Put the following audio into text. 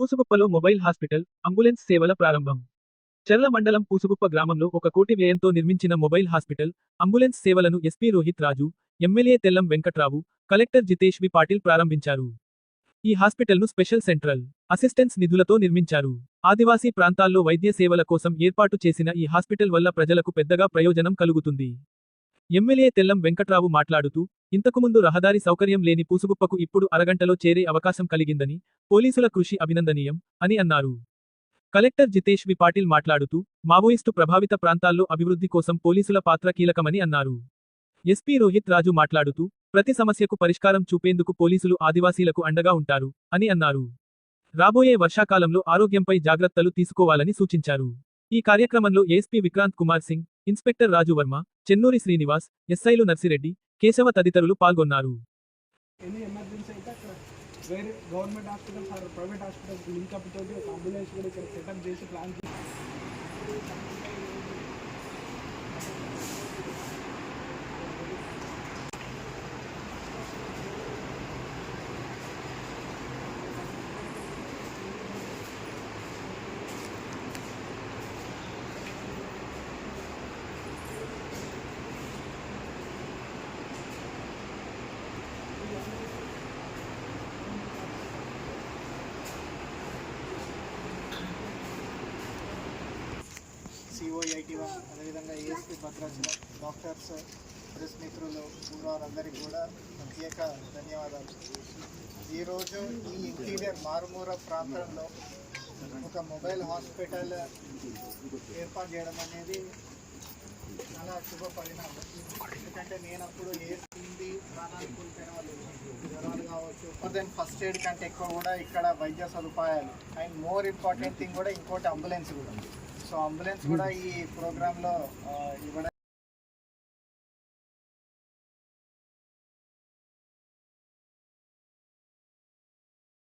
పూసుగుప్పలో mobile hospital ambulance సేవల ప్రారంభం. చెర్ల మండలం పూసుగుప్ప గ్రామంలో ఒక కోటి వ్యయంతో నిర్మించిన మొబైల్ హాస్పిటల్ అంబులెన్స్ సేవలను SP Rohit Raju MLA Tellam Venkatrao collector Jitesh V Patil ప్రారంభించారు. ఈ హాస్పిటల్ను స్పెషల్ సెంట్రల్ అసిస్టెన్స్ నిధులతో నిర్మించారు. ఆదివాసీ ప్రాంతాల్లో వైద్య సేవల కోసం ఏర్పాటు చేసిన ఈ హాస్పిటల్ వల్ల ప్రజలకు పెద్దగా ప్రయోజనం కలుగుతుంది. ఎమ్మెల్యే తెల్లం వెంకట్రావు మాట్లాడుతూ ఇంతకుముందు రహదారి సౌకర్యం లేని పూసుగుప్పకు ఇప్పుడు అరగంటలో చేరే అవకాశం కలిగిందని పోలీసుల కృషి అభినందనీయం అని అన్నారు. కలెక్టర్ జితేష్ వి. పాటిల్ మాట్లాడుతూ మావోయిస్టు ప్రభావిత ప్రాంతాల్లో అభివృద్ధి కోసం పోలీసుల పాత్ర కీలకమని అన్నారు. ఎస్పీ రోహిత్ రాజు మాట్లాడుతూ ప్రతి సమస్యకు పరిష్కారం చూపేందుకు పోలీసులు ఆదివాసీలకు అండగా ఉంటారు అని అన్నారు. రాబోయే వర్షాకాలంలో ఆరోగ్యంపై జాగ్రత్తలు తీసుకోవాలని సూచించారు. ఈ కార్యక్రమంలో ఏఎస్పీ విక్రాంత్ కుమార్ సింగ్ ఇన్స్పెక్టర్ రాజువర్మ చెన్నూరి శ్రీనివాస్ ఎస్ఐలు నర్సిరెడ్డి కేశవ తదితరులు పాల్గొన్నారు. ఎనీ ఎమర్జెన్సీ అయితే అక్కడ వేరే government hospitals or private hospitals link తోటి ఒక అంబులెన్స్ కూడా ఇక్కడ సెటప్ చేసి ప్లాన్ చేసి సిఓఐటి అదేవిధంగా ఏఎస్పీ భద్రాచలం డాక్టర్స్ ప్రెస్ మిత్రులు వారందరికీ కూడా ప్రత్యేక ధన్యవాదాలు. ఈరోజు ఈ ఇంటీరియర్ మారుమూర ప్రాంతంలో ఒక మొబైల్ హాస్పిటల్ ఏర్పాటు చేయడం అనేది చాలా శుభ పరిణామం. ఎందుకంటే నేను అప్పుడు ఏసింది ప్రాణాలు కోల్పోయిన వాళ్ళు జ్వరాలు కావచ్చు దెన్ ఫస్ట్ ఎయిడ్ కంటే ఎక్కువ కూడా ఇక్కడ వైద్య సదుపాయాలు. అండ్ మోర్ ఇంపార్టెంట్ థింగ్ కూడా ఇంకోటి అంబులెన్స్ కూడా. సో అంబులెన్స్ కూడా ఈ ప్రోగ్రాంలో ఇవ్వడం